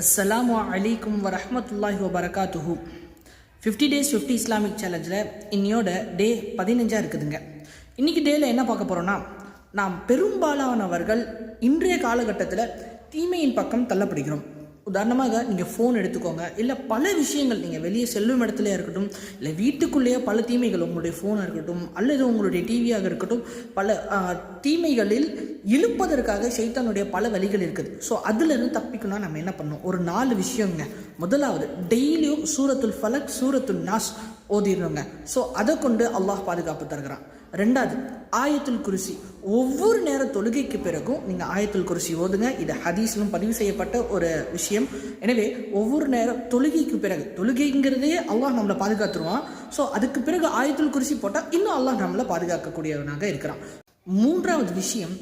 அஸ்ஸலாமு அலைக்கும் வரஹ்மத்துல்லாஹி வபரகாத்துஹு ஃபிஃப்டி டேஸ் ஃபிஃப்டி இஸ்லாமிக் சேலஞ்சில் இன்னையோட டே பதினஞ்சாக இருக்குதுங்க. இன்றைக்கி டேயில் என்ன பார்க்க போகிறோன்னா நாம் பெரும்பாலானவர்கள் இன்றைய காலகட்டத்தில் தீமையின் பக்கம் தள்ளப்படுகிறோம். உதாரணமாக நீங்கள் ஃபோன் எடுத்துக்கோங்க. இல்லை பல விஷயங்கள் நீங்கள் வெளியே செல்லும் இடத்துலையாக இருக்கட்டும் இல்லை வீட்டுக்குள்ளேயே பல தீமைகள் உங்களுடைய ஃபோனாக இருக்கட்டும் அல்லது உங்களுடைய டிவியாக இருக்கட்டும் பல தீமைகளில் இழுப்பதற்காக சைத்தானுடைய பல வழிகள் இருக்குது. ஸோ அதுலேருந்து தப்பிக்கணும்னா நம்ம என்ன பண்ணணும்? ஒரு நாலு விஷயங்க. முதலாவது டெய்லியும் சூரத்துல் ஃபலக் சூரத்துல் நாஸ் ஓதிடுறோங்க ஸோ அதை கொண்டு அல்லாஹ் பாதுகாப்பு தருகிறான். ரெண்டாவது ஆயத்துல் குருசி. ஒவ்வொரு நேர தொழுகைக்கு பிறகும் நீங்கள் ஆயத்துல் குருசி ஓதுங்க. இது ஹதீஸ்லும் பதிவு செய்யப்பட்ட ஒரு விஷயம். எனவே ஒவ்வொரு நேரம் தொழுகைக்கு பிறகு தொழுகைங்கிறதே அல்லாஹ் நம்மளை பாதுகாத்துருவான். ஸோ அதுக்கு பிறகு ஆயத்துல் குருசி போட்டால் இன்னும் அல்லாஹ் நம்மளை பாதுகாக்கக்கூடியவனாக இருக்கிறான். மூன்றாவது விஷயம்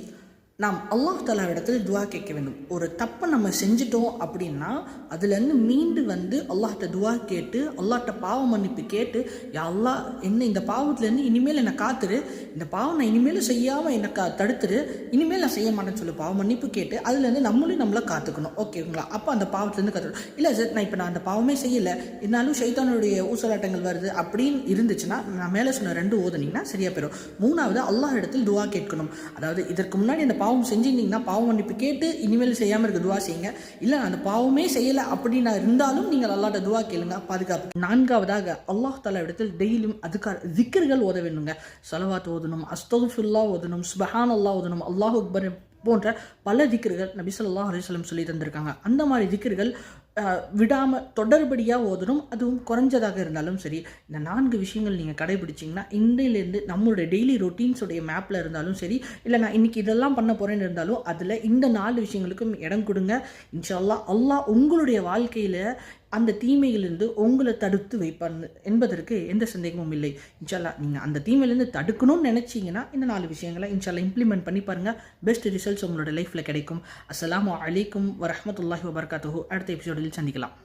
நாம் அல்லாஹ் தலா இடத்துல துவா கேட்க வேண்டும். ஒரு தப்பை நம்ம செஞ்சிட்டோம் அப்படின்னா அதுலேருந்து மீண்டு வந்து அல்லாஹ்ட்ட துவா கேட்டு அல்லாஹ்ட்ட பாவ மன்னிப்பு கேட்டு யா அல்லாஹ் என்ன இந்த பாவத்துலேருந்து இனிமேல் என்னை காத்துரு. இந்த பாவம் நான் இனிமேல் செய்யாமல் என்னை கா தடுத்துரு. இனிமேல் நான் செய்ய மாட்டேன்னு சொல்லி. பாவ மன்னிப்பு கேட்டு அதுலேருந்து நம்மளும் நம்மளை காத்துக்கணும். ஓகேங்களா அப்போ அந்த பாவத்துலேருந்து காத்துக்கணும். இல்லை சார் நான் இப்போ நான் அந்த பாவமே செய்யலை. என்னாலும் சைத்தானுடைய ஊசலாட்டங்கள் வருது அப்படின்னு இருந்துச்சுன்னா நான் மேலே சொன்ன ரெண்டு ஓதுனீங்கன்னா சரியாக போயிடும் மூணாவது அல்லாஹ் இடத்தில் துவா கேட்கணும். அதாவது இதற்கு முன்னாடி அந்த பாவம் பாவம் செஞ்சுருந்தீங்கன்னா பாவம் மன்னிப்பு கேட்டு இனிமேல் செய்யாமல் இருக்க துவா செய்யுங்க. இல்லை அந்த பாவமே செய்யலை அப்படின்னு இருந்தாலும் நீங்கள் அல்லாட்ட துவா கேளுங்க பாதுகாப்பு. நான்காவதாக அல்லாஹ் தலா இடத்தில் டெய்லியும் அதுக்கான திக்கர்கள் ஓத வேணுங்க சலவாத் ஓதணும் அஸ்தகுஃபுல்லா ஓதணும் சுபஹான் அல்லாஹ் ஓதணும் அல்லாஹ் அக்பர் போன்ற பல திக்கர்கள் நபிசல்லா அலிஸ்லம் சொல்லி தந்திருக்காங்க. அந்த மாதிரி திக்கர்கள் விடாமல் தொடர்படியாக ஓதணும். அதுவும் குறைஞ்சதாக இருந்தாலும் சரி. இந்த நான்கு விஷயங்கள் நீங்கள் கடைபிடிச்சிங்கன்னா இன்றையிலேருந்து நம்மளுடைய டெய்லி ரொட்டீன்ஸுடைய மேப்பில் இருந்தாலும் சரி இல்லை நான் இன்னைக்கு இதெல்லாம் பண்ண போகிறேன்னு இருந்தாலும் அதில் இந்த நாலு விஷயங்களுக்கும் இடம் கொடுங்க. இன்ஷால்லா அல்லாஹ் உங்களுடைய வாழ்க்கையில் அந்த தீமையிலிருந்து உங்களை தடுத்து வைப்பார் என்பதற்கு எந்த சந்தேகமும் இல்லை. இன்ஷால்லா நீங்கள் அந்த தீமையிலேருந்து தடுக்கணும்னு நினச்சிங்கன்னா இந்த நாலு விஷயங்களை இன்ஷால்லா இம்ப்ளிமெண்ட் பண்ணி பாருங்கள் பெஸ்ட் ரிசல்ட்ஸ் உங்களோட லைஃப்பில் கிடைக்கும். அஸ்லாம் அலைக்கும் வரமத்துல்லாஹி வபர்காத்துஹு. அடுத்த தொடரில் சந்திக்கலாம்.